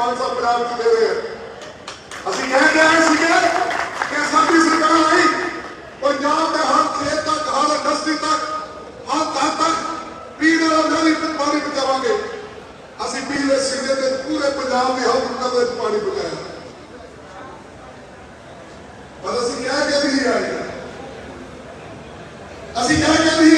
ਮਾਨ ਸਾਹਿਬ ਪੰਜਾਬ ਰਹੇ ਆ ਅਸੀਂ ਕਹਿ ਕੇ ਸੀਗੇ ਕਿ ਸਾਡੀ ਸਰਕਾਰ ਆਈ, ਪੰਜਾਬ ਦੇ ਹਰ ਖੇਤ ਤੱਕ, ਹਰ ਇੰਡਸਟਰੀ ਤੱਕ, ਹਰ ਘਰ ਤੱਕ ਪੀਣ ਵਾਲਾ ਨਾਲੀ ਤੇ ਪਾਣੀ ਪਹੁੰਚਾਵਾਂਗੇ। ਅਸੀਂ ਪੀਲੇ ਸਿਰੇ ਤੇ ਪੂਰੇ ਪੰਜਾਬ ਦੇ ਹਰ ਪਿੰਡਾਂ ਵਿੱਚ ਪਾਣੀ ਪਹੁੰਚਾਇਆ। ਪਰ ਅਸੀਂ ਕਹਿ ਕੇ ਨਹੀਂ ਆਏ। ਅਸੀਂ ਕਹਿ ਕੇ ਨਹੀਂ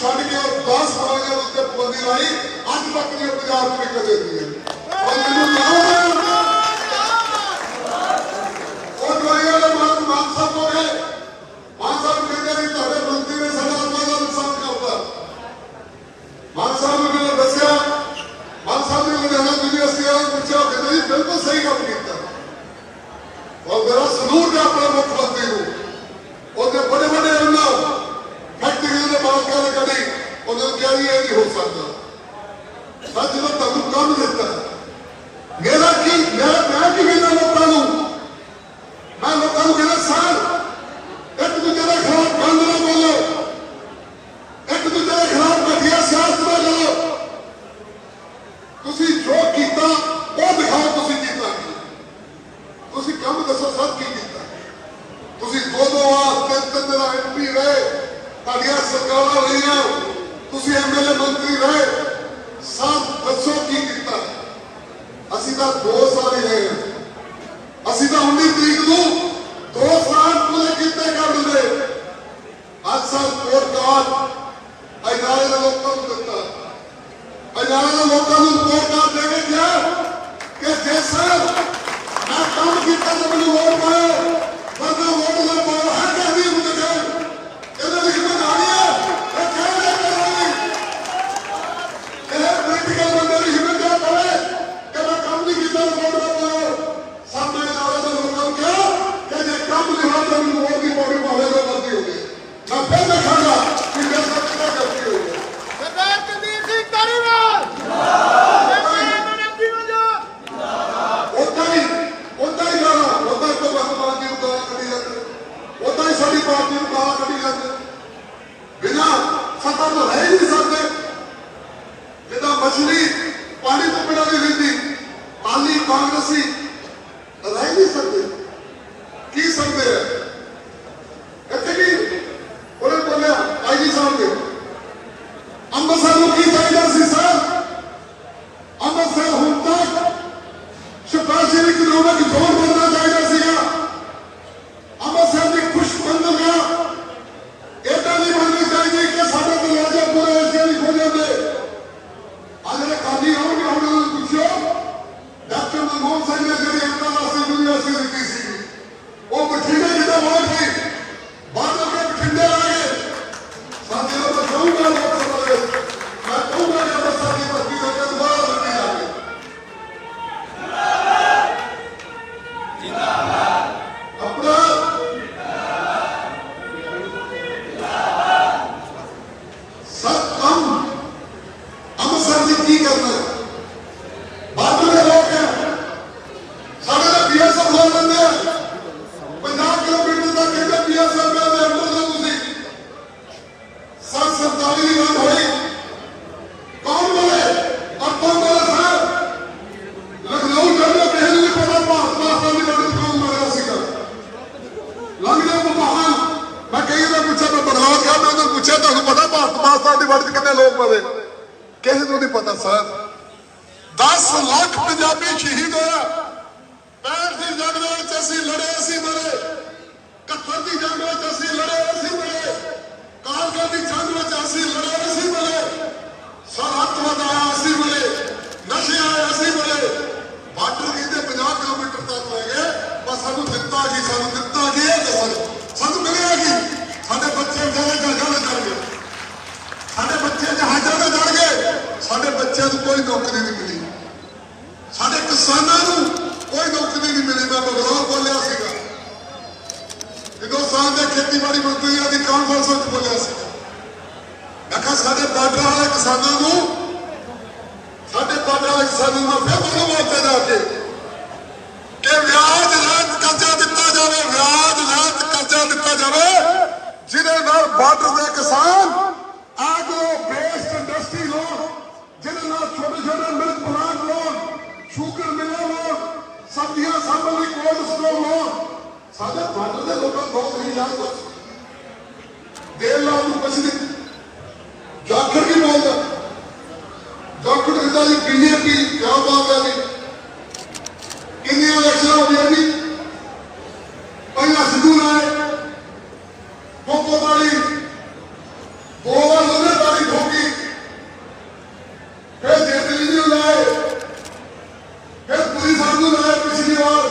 ਛੱਡ ਕੇ ਉਹ 10 ਦਵਾਈਆਂ ਉੱਤੇ ਪਾਬੰਦੀ ਲਾਈ, ਅੱਜ ਤੱਕ ਨਹੀਂ ਪੰਜਾਬ ਨੂੰ ਨਿਕਲ ਜਾਂਦੀ ਹੈ ਔਰ ਮੈਨੂੰ ਲਾਉਣਾ ਉਹ ਦਵਾਈਆਂ ਦੇ ਮਾਨ ਮਾਨ ਸਾਹਿਬ ਹੋ ਗਏ। ਮਾਨ ਸਾਹਿਬ ਕਹਿੰਦੇ ਨੇ, ਤੁਹਾਡੇ ਮੰਤਰੀ ਨੇ ਸਾਡਾ ਅੰਮਾ ਦਾ ਨੁਕਸਾਨ ਕਰਤਾ। ਮਾਨ ਸਾਹਿਬ ਨੇ ਮੈਨੂੰ ਦੱਸਿਆ, ਮਾਨ ਸਾਹਿਬ ਨੇ ਲੁਧਿਆਣਾ ਯੂਨੀਵਰਸਿਟੀ ਵਾਲਿਆਂ ਨੂੰ ਪੁੱਛਿਆ ਕਹਿੰਦੇ, ਜੀ, ਬਿਲਕੁਲ ਸਹੀ ਕੰਮ ਕੀਤਾ। ਔਰ ਮੇਰਾ ਸਲੂਟ ਹੈ ਆਪਣੇ ਮੁੱਖ ਮੰਤਰੀ ਨੂੰ ਉਹਦੇ ਬੜੇ ਬੜੇ ਉਹਨਾਂ ਫੈਕਟਰੀਆਂ ਦੇ ਮਾਲਕਾਂ ਨੇ ਕਦੀ ਉਹਨਾਂ ਨੂੰ ਕਿਹਾ ਵੀ ਇਹ ਨਹੀਂ ਹੋ ਸਕਦਾ। ਸੱਚ ਜਦੋਂ ਤੁਹਾਨੂੰ ਕੰਮ ਦਿੱਤਾ, ਮੇਰਾ ਕੀ ਮੇਰਾ ਮੈਂ ਕੀ ਕਹਿੰਦਾ ਲੋਕਾਂ ਨੂੰ? ਮੈਂ ਲੋਕਾਂ ਨੂੰ ਕਹਿੰਦਾ, ਸਰ, ਇੱਕ ਦੂਜੇ ਦੇ ਖਿਲਾਫ ਬੰਦ ਨਾ ਬੋਲੋ। ਇੱਕ ਦੂਜੇ ਦੇ ਖਿਲਾਫ ਘਟੀਆ ਸਿਆਸਤ ਨਾ ਕਰੋ। ਤੁਸੀਂ ਜੋ ਕੀਤਾ, ਉਹ ਦਿਖਾਓ ਤੁਸੀਂ ਕੀਤਾ। ਕੀ ਤੁਸੀਂ ਕੰਮ ਦੱਸੋ, ਸਭ ਕੀ ਕੀਤਾ? ਤੁਸੀਂ ਦੋ ਦੋ ਵਾਰ ਤਿੰਨ ਤਿੰਨ ਦਿਨ ਐਮਪੀ ਰਹੇ। ਤੁਹਾਡੀਆਂ ਸਰਕਾਰਾਂ ਲਈਆਂ ਤੁਸੀਂ ਐਮਐਲਏ ਮੰਤਰੀ ਰਹੇ, ਸਭ ਦੱਸੋ ਕੀ ਕੀਤਾ। ਅਸੀਂ ਤਾਂ ਦੋ ਸਾਲ ਹੀ ਰਹੇ। ਅਸੀਂ ਤਾਂ 19 ਤਰੀਕ ਨੂੰ ਦੋ ਸਾਲ ਪੂਰੇ ਕੀਤੇ ਕਰ ਦਿੰਦੇ ਅੱਜ ਸਾਲ ਕੋਟ ਕਾਰਡ ਅਜਾਲੇ ਲੋਕਾਂ ਨੂੰ ਦਿੱਤਾ। ਅਜਾਲੇ ਦੇ ਲੋਕਾਂ ਨੂੰ ਕੋਟ ਕਾਰਡ ਦੇ ਕੇ ਕਿਹਾ ਕਿ ਜੇ ਸਰ, ਮੈਂ ਕੰਮ ਕੀਤਾ ਤਾਂ ਮੈਨੂੰ ਵੋਟ ਪਾਓ ਵਰਨਾ ਵੋਟ ਨਾ ਪਾਓ। ਹੈ ਪੁੱਛਿਆ ਤੁਹਾਨੂੰ ਪਤਾ ਭਾਰਤ ਮਾਤਾ ਦੀ ਵੜਤ ਕਿੰਨੇ ਲੋਕ ਮਰੇ ਕਿਸੇ ਨੂੰ ਨਹੀਂ ਪਤਾ ਸਰ। 10 ਲੱਖ ਪੰਜਾਬੀ ਸ਼ਹੀਦ ਹੋਇਆ। 65 ਦੀ ਜੰਗ ਦੇ ਵਿੱਚ ਅਸੀਂ ਲੜੇ, ਅਸੀਂ ਮਰੇ। 71 ਦੀ ਜੰਗ ਵਿੱਚ ਅਸੀਂ ਲੜੇ, ਅਸੀਂ ਮਰੇ। ਕਾਰਗਿਲ ਦੀ ਜੰਗ ਵਿੱਚ ਅਸੀਂ ਲੜੇ, ਅਸੀਂ ਮਰੇ। ਸਰਹੱਦ ਆਇਆ ਅਸੀਂ ਮਰੇ। ਨਸ਼ੇ ਆਏ ਅਸੀਂ ਮਰੇ। ਬਾਰਡਰ ਕਹਿੰਦੇ 50 ਕਿਲੋਮੀਟਰ ਤੱਕ ਲੈ ਗਏ ਬਸ ਸਾਨੂੰ ਦਿੱਤਾ ਕੀ ਇਹ ਦੱਸੋ ਸਾਨੂੰ ਮਿਲਿਆ ਕੀ ਸਾਡੇ ਬੱਚੇ ਵਿਚਾਰੇ ਜਹਾਜ਼ਾਂ ਤੇ ਚੜ ਗਏ ਸਾਡੇ ਬੱਚੇ ਜਹਾਜ਼ਾਂ ਤੇ ਚੜ ਗਏ ਸਾਡੇ ਬੱਚਿਆਂ ਨੂੰ ਕੋਈ ਨੌਕਰੀ ਨਹੀਂ ਮਿਲੀ ਸਾਡੇ ਕਿਸਾਨਾਂ ਨੂੰ ਕੋਈ ਨੌਕਰੀ ਨਹੀਂ ਮਿਲੀ ਮੈਂ ਬਗਲੌਰ ਬੋਲਿਆ ਸੀਗਾ ਹਿੰਦੁਸਤਾਨ ਦੇ ਖੇਤੀਬਾੜੀ ਮੰਤਰੀਆਂ ਦੀ ਕਾਨਫਰੰਸ ਵਿੱਚ ਬੋਲਿਆ ਸੀ ਮੈਂ ਕਿਹਾ ਸਾਡੇ ਬਾਰਡਰ ਵਾਲੇ ਕਿਸਾਨਾਂ ਨੂੰ ਸਾਡੇ ਬਾਰਡਰ ਵਾਲੇ ਕਿਸਾਨਾਂ ਨੂੰ ਮੈਂ ਫਿਰ ਬੋਲੋ ਬੋਲਤੇ ਜਾ ਕੇ ਕਿ ਵਿਆਜ ਰਹਿਤ ਕਰਜ਼ਾ ਦਿੱਤਾ ਜਾਵੇ ਵਿਆਜ ਰਹਿਤ ਕਰਜ਼ਾ ਦਿੱਤਾ ਜਾਵੇ ਜਿਹਦੇ ਨਾਲ ਬਾਰਡਰ ਦੇ ਕਿਸਾਨ ਆਗਰੋ ਬੇਸਡ ਇੰਡਸਟਰੀ ਲੋਨ ਜਿਹਦੇ ਨਾਲ ਛੋਟੇ ਛੋਟੇ ਮਿਲਕ ਪਲਾਂਟ ਲੋਨ ਸ਼ੂਗਰ ਮਿਲਾਂ ਲੋਨ ਸਬਜ਼ੀਆਂ ਸਾਂਭਣ ਲਈ ਕੋਲਡ ਸਟੋਰ ਲੋਨ ਸਾਡੇ ਬਾਰਡਰ ਦੇ ਲੋਕਾਂ ਨੂੰ ਬਹੁਤ ਹੀ ਯਾਦ ਬਸ ਦੇਰ ਲਾਉਣ ਨੂੰ ਕੁਛ ਨਹੀਂ ਜਾਖੜ ਕੀ ਬੋਲਦਾ ਜਾਖੜ ਕਹਿੰਦਾ ਜੀ ਬੀਜੇਪੀ ਕਿਆ ਬਾਤ ਹੈ ਜੀ ਕਿੰਨੀਆਂ ਇਲੈਕਸ਼ਨਾਂ ਹੋ ਗਈਆਂ ਜੀ ਪਹਿਲਾਂ ਸਿੱਧੂ ਰਾਏ ਕੋਕੋ ਵਾਲੀ ਦੋ ਵਾਰ ਉਹਨੇ ਵਾਲੀ ਠੋਕੀ ਫਿਰ ਜੇਤਲੀ ਜੀ ਨੂੰ ਲਾਏ ਫਿਰ ਪੁਲਿਸ ਸਾਹਿਬ ਨੂੰ ਲਾਏ ਪਿਛਲੀ ਵਾਰ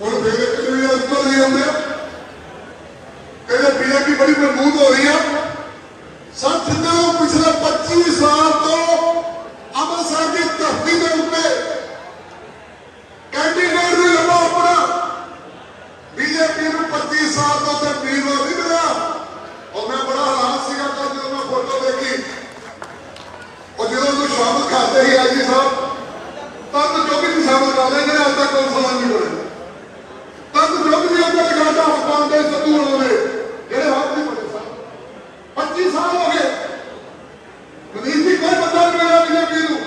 ਹੁਣ ਫਿਰ ਇੱਕ ਵੀ ਉੱਤਰ ਨਹੀਂ ਆਉਂਦੇ ਕਹਿੰਦੇ ਬੀਜੇਪੀ ਬੜੀ ਮਜ਼ਬੂਤ ਹੋ ਰਹੀ ਆ ਸੱਚ ਨਾ ਪਿਛਲੇ 25 ਸਾਲ ਤੋਂ ਅੰਮ੍ਰਿਤਸਰ ਦੀ ਧਰਤੀ ਦੇ ਉੱਤੇ ਕੈਂਡੀਡੇਟ ਵੀ ਲੱਭਾ ਆਪਣਾ ਬੀਜੇਪੀ ਨੂੰ 25 ਸਾਲ ਤੋਂ ਤੇ ਵੀਰਵਾਰ ਨਹੀਂ ਮਿਲਿਆ ਔਰ ਮੈਂ ਬੜਾ ਹੈਰਾਨ ਸੀਗਾ ਕੱਲ੍ਹ ਜਦੋਂ ਮੈਂ ਫੋਟੋ ਦੇਖੀ ਉਹ ਜਦੋਂ ਨੂੰ ਸ਼ਾਮਲ ਕਰਦੇ ਸਾਹਿਬ, ਤਦ ਜੋ ਵੀ ਸ਼ਾਮਲ ਕਰਦੇ ਜਿਹੜੇ ਅੱਜ ਤੱਕ ਕੋਈ ਸਵਾਲ ਨਹੀਂ ਬਣੇ ਤਦ ਜੋ ਵੀ ਅੰਦਰ ਲਗਾਤਾ ਹਸਪਤਾਲ ਦੇ ਸਤੂ ਹੋਣੇ ਜਿਹੜੇ ਹੱਥ ਨਹੀਂ ਬਣੇ ਸਾਹਿਬ 25 ਸਾਲ ਹੋ ਗਏ ਮਨੀਸ਼ ਜੀ ਕੋਈ ਬੰਦਾ ਨਹੀਂ ਮਿਲਿਆ ਬੀਜੇਪੀ ਨੂੰ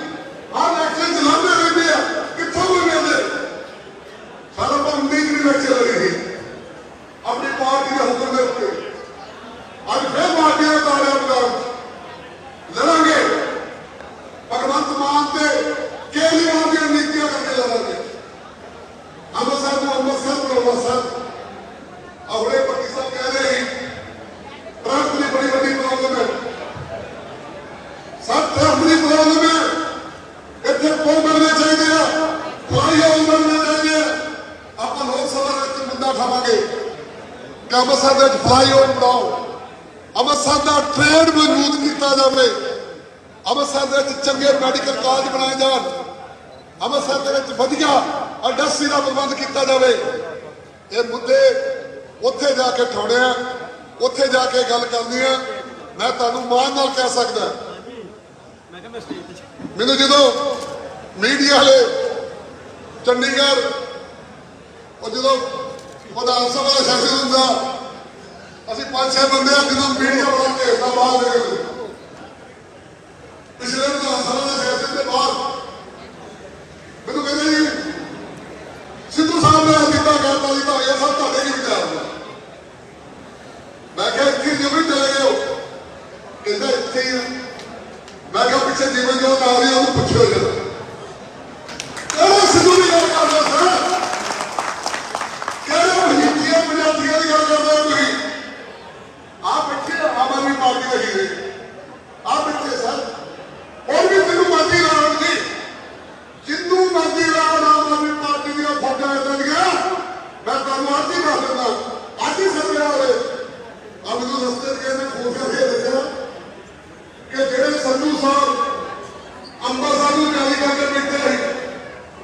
ਆਹ ਇਲੈਕਸ਼ਨ ਚਲਾਉਂਦੇ ਰਹਿੰਦੇ ਆ ਕਿੱਥੋਂ ਵੀ ਮਿਲਦੇ ਸਾਡਾ ਤਾਂ ਉਮੀਦ ਨਹੀਂ ਲੱਗ ਚੱਲ ਰਹੀ ਸੀ ਆਪਣੀ ਪਾਰਟੀ ਦੇ ਹੁਕਮ ਦੇ ਉੱਤੇ ਅੱਜ ਫਿਰ ਪਾਰਟੀਆਂ ਦਾ ਤਾਲਿਆ ਬਜ਼ਾਰ ਲੜਾਂਗੇ ਭਗਵੰਤ ਮਾਨ ਤੇ ਕੇਜਰੀਵਾਲ ਦੀਆਂ ਨੀਤੀਆਂ ਕਰਕੇ ਲੜਾਂਗੇ ਅੰਮ੍ਰਿਤਸਰ ਨੂੰ ਅੰਮ੍ਰਿਤਸਰ ਨੂੰ ਅੰਮ੍ਰਿਤਸਰ ਅਗਲੇ ਪੱਟੀ ਸਾਹਿਬ ਕਹਿ ਰਹੇ ਸੀ ਟਰੱਕ ਦੀ ਬੜੀ ਵੱਡੀ ਪ੍ਰੋਬਲਮ ਹੈ ਸਭ ਟਰੱਕ ਦੀ ਪ੍ਰੋਬਲਮ ਹੈ ਇੱਥੇ ਪੁਲ ਬਣਨੇ ਚਾਹੀਦੇ ਆ ਫਲਾਈਓਵਰ ਬਣਨੇ ਚਾਹੀਦੇ ਆ ਆਪਾਂ ਲੋਕ ਸਭਾ ਦੇ ਵਿੱਚ ਮੁੱਦਾ ਉਠਾਵਾਂਗੇ ਕਿ ਅੰਮ੍ਰਿਤਸਰ ਦੇ ਵਿੱਚ ਫਲਾਈਓਵਰ ਬਣਾਓ। ਅੰਮ੍ਰਿਤਸਰ ਦਾ ਟ੍ਰੇਡ ਮਜ਼ਬੂਤ ਕੀਤਾ ਜਾਵੇ। ਅੰਮ੍ਰਿਤਸਰ ਦੇ ਵਿੱਚ ਚੰਗੇ ਮੈਡੀਕਲ ਕਾਲਜ ਬਣਾਏ ਜਾਣ। ਅੰਮ੍ਰਿਤਸਰ ਦੇ ਵਿੱਚ ਵਧੀਆ ਇੰਡਸਟਰੀ ਦਾ ਪ੍ਰਬੰਧ ਕੀਤਾ ਜਾਵੇ। ਇਹ ਮੁੱਦੇ ਉੱਥੇ ਜਾ ਕੇ ਠਾਉਣੇ ਆ। ਉੱਥੇ ਜਾ ਕੇ ਗੱਲ ਕਰਨੀ ਆ। ਮੈਂ ਤੁਹਾਨੂੰ ਮਾਣ ਨਾਲ ਕਹਿ ਸਕਦਾ। ਮੈਨੂੰ ਜਦੋਂ ਮੀਡੀਆ ਵਾਲੇ ਚੰਡੀਗੜ੍ਹ ਉਹ ਜਦੋਂ ਵਿਧਾਨ ਸਭਾ ਦਾ ਸੈਸ਼ਨ ਹੁੰਦਾ। ਅਸੀਂ ਪੰਜ ਛੇ ਬੰਦੇ ਆ ਜਦੋਂ ਮੀਡੀਆ ਵਾਲਾ ਘੇਰਦਾ ਬਾਹਰ ਨਿਕਲਦੇ ਪਿਛਲੇ ਵਿਧਾਨ ਸਭਾ ਦੇ ਸੈਸ਼ਨ ਦੇ ਬਾਅਦ ਮੈਨੂੰ ਕਹਿੰਦੇ ਜੀ, ਸਿੱਧੂ ਸਾਹਿਬ ਨੇ ਕੀਤਾ ਕਰਤਾ ਜੀ ਤਾਂ ਇਹ ਸਭ ਤੁਹਾਡੇ ਕੀ ਵਿਚਾਰ ਨੇ? ਮੈਂ ਕਿਹਾ ਇੱਥੇ ਜਿਵੇਂ ਚਲੇ ਗਏ ਹੋ। ਕਹਿੰਦਾ ਇੱਥੇ ਹੀ ਮੈਂ ਕਿਹਾ ਪਿੱਛੇ ਜੀਵਨ ਜੋ ਨਾਲ ਹੀ ਉਹਨੂੰ ਪੁੱਛਿਓ ਜਰਾ। ਅੰਮ੍ਰਿਤਸਰ ਨੂੰ ਜਾਰੀ ਕਰਕੇ ਬੈਠੇ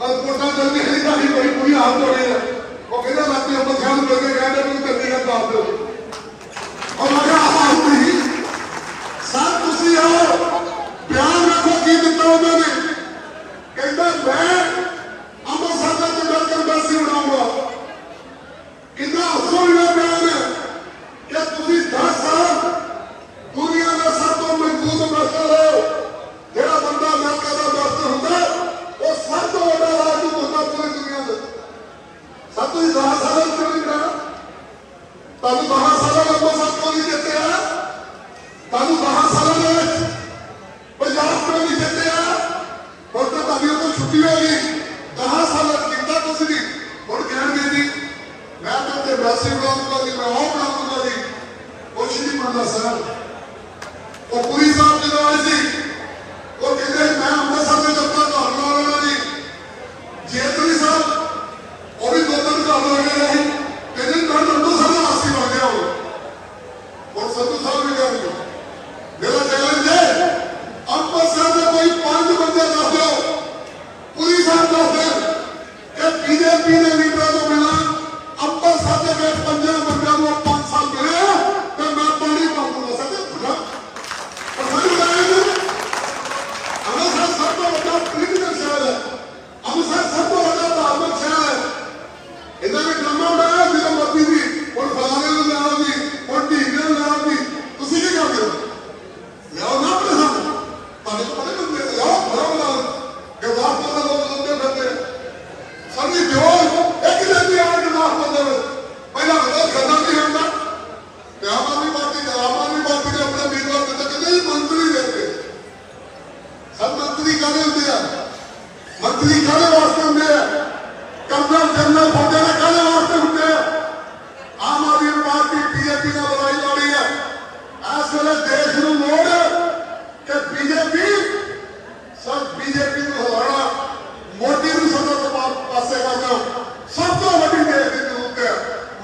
ਅੱਜ ਕੋਟਾ ਜਲਦੀ ਨਹੀਂ ਸਾਡੀ ਕੋਈ ਪੂਰੀ ਹਾਲਤ ਹੋ ਰਹੀ ਹੈ। ਉਹ ਕਹਿੰਦਾ ਮੈਂ ਤੇ ਅੰਮ੍ਰਿਤਸਰ ਨੂੰ ਬੋਲ ਕੇ ਕਹਿੰਦਾ ਤੂੰ ਕੰਨੀ ਦਾ ਦੱਸ ਦਿਓ। ਉਹ ਮਗਾ ਆਹ ਹੁਣੀ ਸਭ ਤੁਸੀਂ ਹੋ ਬਿਆਨ ਰੱਖੋ ਕੀ ਦਿੱਤਾ ਉਹਨਾਂ ਨੇ। ਹੁੰਦੇ ਆ। ਕਰਨਲ ਜਨਰਲ ਫੌਜਾਂ ਦੇ ਕਾਹਦੇ ਵਾਸਤੇ ਹੁੰਦੇ ਆ? ਆਮ ਆਦਮੀ ਪਾਰਟੀ ਬੀਜੇਪੀ ਨਾਲ ਲੜਾਈ ਲੜ ਰਹੀ ਇਸ ਵੇਲੇ ਦੇਸ਼ ਨੂੰ ਲੋੜ ਕਿ ਬੀਜੇਪੀ ਸਭ ਬੀਜੇਪੀ ਨੂੰ ਹਰਾਉਣਾ ਮੋਦੀ ਨੂੰ ਸਦਾ ਤੋਂ ਪਾਸੇ ਕਰਨਾ ਸਭ ਤੋਂ ਵੱਡੀ ਦੇਸ਼ ਦੀ ਜ਼ਰੂਰਤ ਹੈ।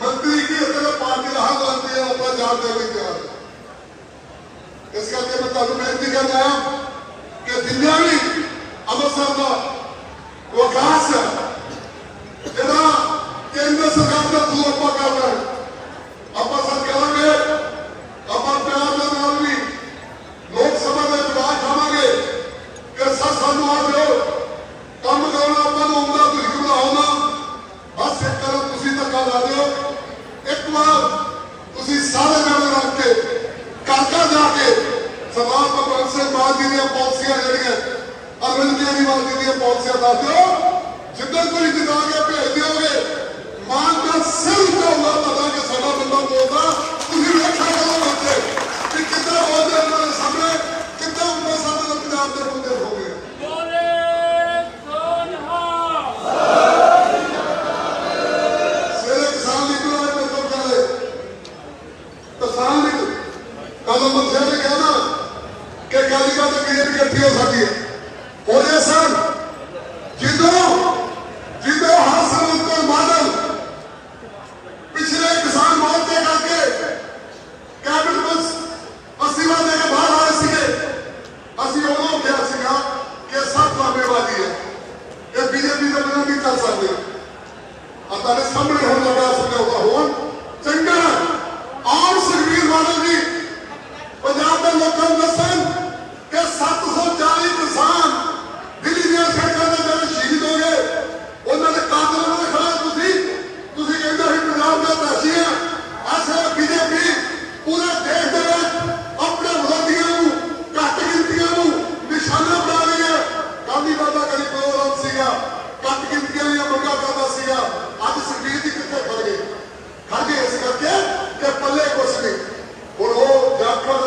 ਮੰਤਰੀ ਕੀ ਇਸ ਪਾਰਟੀ ਦਾ ਹੱਲ ਹੁੰਦੇ ਆ ਆਪਣਾ ਜਾਣ ਦੇ ਲਈ ਹੈ। ਇਸ ਕਰਕੇ ਮੈਂ ਤੁਹਾਨੂੰ ਬੇਨਤੀ ਕਰਦਾ ਹਾਂ ਕਿ ਜਿੰਨਾ ਵੀ ਅੰਮ੍ਰਿਤਸਰ ਦਾ ਵਿਕਾਸ ਹੈ। ਜਿਹੜਾ ਕੇਂਦਰ ਸਰਕਾਰ ਦਾ ਥਰੂ ਆਪਾਂ ਕਰ ਰਹੇ ਆਪਾਂ ਸਰ ਕਰਾਂਗੇ ਆਪਾਂ ਪਿਆਰ ਦੇ ਨਾਲ ਵੀ ਲੋਕ ਸਭਾ ਦੇ ਜਵਾਬ ਖਾਵਾਂਗੇ ਕਿ ਸਰ, ਸਾਨੂੰ ਆ ਦਿਓ। ਕੰਮ ਕਰਾਉਣਾ ਆਪਾਂ ਨੂੰ ਆਉਂਦਾ, ਤੁਸੀਂ ਘਬਰਾਉਣਾ ਬਸ ਇੱਕ ਤਰ੍ਹਾਂ ਤੁਸੀਂ ਧੱਕਾ ਲਾ ਦਿਓ। ਇੱਕ ਵਾਰ ਤੁਸੀਂ ਸਾਰੇ ਜਣੇ ਰਲ ਕੇ, ਘਰ ਘਰ ਜਾ ਕੇ ਸਰਦਾਰ ਭਗਵੰਤ ਸਿੰਘ ਮਾਨ ਜੀ ਦੀਆਂ ਪਾਲਿਸੀਆਂ ਜਿਹੜੀਆਂ ਅਰਵਿੰਦ ਕੇਜਰੀਵਾਲ ਜੀ ਦੀਆਂ ਪਾਲਿਸੀਆਂ ਦੱਸ ਦਿਓ। ਜਿੱਦਾਂ ਕੋਈ ਜਿਤਾ ਕੇ ਭੇਜ ਦਿਓਗੇ। ਮਾਨ ਦਾ ਸਿਰ ਝੋਲਾ ਪਤਾ ਕਿ ਸਾਡਾ ਬੰਦਾ ਬੋਲਦਾ ਤੁਸੀਂ ਵੇਖਿਆ ਕਰੋ ਉੱਥੇ ਕਿ ਕਿੱਦਾਂ ਬੋਲਦੇ ਉਹਨਾਂ ਦੇ ਸਾਹਮਣੇ ਕਿੱਦਾਂ ਉਹਨਾਂ ਨਾਲ ਪੰਜਾਬ ਦੇ ਬੰਦੇ ਹੋ ਗਏ। ਕਦੋਂ ਮੰਤਰੀ ਨੇ ਕਿਹਾ ਨਾ ਕਿ ਕਾਲੀ ਬਾਤ ਬੀਜੇਪੀ ਇਕੱਠੀ ਹੋ ਸਕਦੀ ਹੈ। ਉਹਦੇ ਸਰ ਜਦੋਂ ਜਦੋਂ ਹਸਨ ਤੋਂ ਬਾਦਲ ਪਿਛਲੇ ਕਿਸਾਨ ਮੋਰਚੇ ਕਰਕੇ ਕੈਬਨਿਟ ਵਿੱਚ ਅਸਤੀਫਾ ਦੇ ਕੇ ਬਾਹਰ ਆਏ ਸੀਗੇ ਅਸੀਂ ਉਦੋਂ ਕਿਹਾ ਸੀਗਾ ਕਿ ਸਭ ਲਾਮੇਵਾਦੀ ਹੈ ਇਹ ਬੀਜੇਪੀ ਦੇ ਬਿਨਾਂ ਨਹੀਂ ਚੱਲ ਸਕਦੇ ਆ ਤੁਹਾਡੇ ਸਾਹਮਣੇ ਹੁਣ ਲੱਗਾ ਸਮਝਾਉਂਦਾ ਹੋਣ ਚੰਗਾ ਆਮ ਸੁਖਬੀਰ ਬਾਦਲ ਜੀ ਪੰਜਾਬ ਦੇ ਲੋਕਾਂ ਨੂੰ ਦੱਸਣ ਕਿ 740 ਕਿਸਾਨ ਦਿੱਲੀ ਦੀਆਂ ਸੜਕਾਂ ਤੇ ਜਿਹੜੇ ਸ਼ਹੀਦ ਹੋ ਗਏ ਉਹਨਾਂ ਦੇ ਕਾਤਲਾਂ ਨਾਲ ਖੜਾ ਤੁਸੀਂ ਤੁਸੀਂ ਕਹਿੰਦੇ ਸੀ ਪੰਜਾਬ ਦਾ ਤਾਸ਼ੀ ਹੈ ਅਸਲ ਬੀਜੇਪੀ ਪੂਰੇ ਦੇਸ਼ ਦੇ ਵਿੱਚ ਆਪਣੇ ਵਿਰੋਧੀਆਂ ਨੂੰ ਘੱਟ ਗਿਣਤੀਆਂ ਨੂੰ ਨਿਸ਼ਾਨਾ ਬਣਾ ਰਹੀ ਹੈ ਗਾਂਧੀ ਬਾਬਾ ਕਰੀ ਪ੍ਰੋਗਰਾਮ ਸੀਗਾ ਘੱਟ ਗਿਣਤੀਆਂ ਦੀਆਂ ਮੰਗਾਂ ਕਰਦਾ ਸੀਗਾ ਅੱਜ ਸੁਖਬੀਰ ਜੀ ਕਿੱਥੇ ਖੜ ਗਏ ਖੜ ਗਏ ਇਸ ਕਰਕੇ ਕਿ ਪੱਲੇ ਕੁਛ ਨਹੀਂ ਹੁਣ ਉਹ ਜਾਖੜ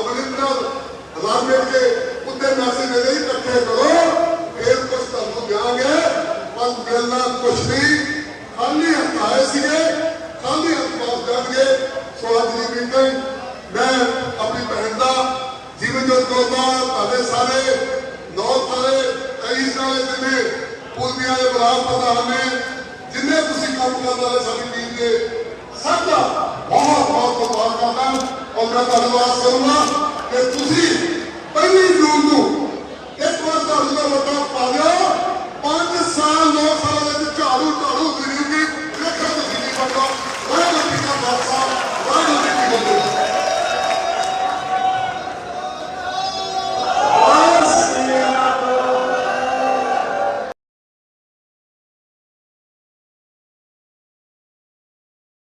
ਅਮਰਿੰਦਰ ਰਲ ਮਿਲ ਕੇ ਉੱਤੇ ਮੈਸੇਜ ਦੇ ਰਹੀ ਇਕੱਠੇ ਕਰੋ ਫੇਰ ਕੁਛ ਤੁਹਾਨੂੰ ਦਿਆਂਗੇ ਪਰ ਮਿਲਣਾ ਕੁਛ ਨਹੀਂ ਖਾਲੀ ਹੱਥ ਆਏ ਸੀਗੇ ਖਾਲੀ ਹੱਥ ਵਾਪਸ ਜਾਣਗੇ ਸੋ ਅੱਜ ਦੀ ਮੀਟਿੰਗ ਮੈਂ ਆਪਣੀ ਭੈਣ ਦਾ ਜੀਵਨ ਜੋਤ ਕੌਰ ਦਾ ਤੁਹਾਡੇ ਸਾਰੇ ਨੌ ਸਾਰੇ ਕਈ ਸਾਰੇ ਜਿੰਨੇ ਪੂਰਬੀਆਂ ਦੇ ਬਲਾਕ ਪ੍ਰਧਾਨ ਨੇ ਜਿੰਨੇ ਤੁਸੀਂ ਕੰਮ ਕਰਨ ਵਾਲੇ ਸਾਡੀ ਟੀਮ ਦੇ ਸਭ ਦਾ ਬਹੁਤ ਬਹੁਤ ਧੰਨਵਾਦ ਕਰਦਾ ਔਰ ਮੈਂ ਧੰਨਵਾਦ ਕਰੂੰਗਾ ਕਿ ਤੁਸੀਂ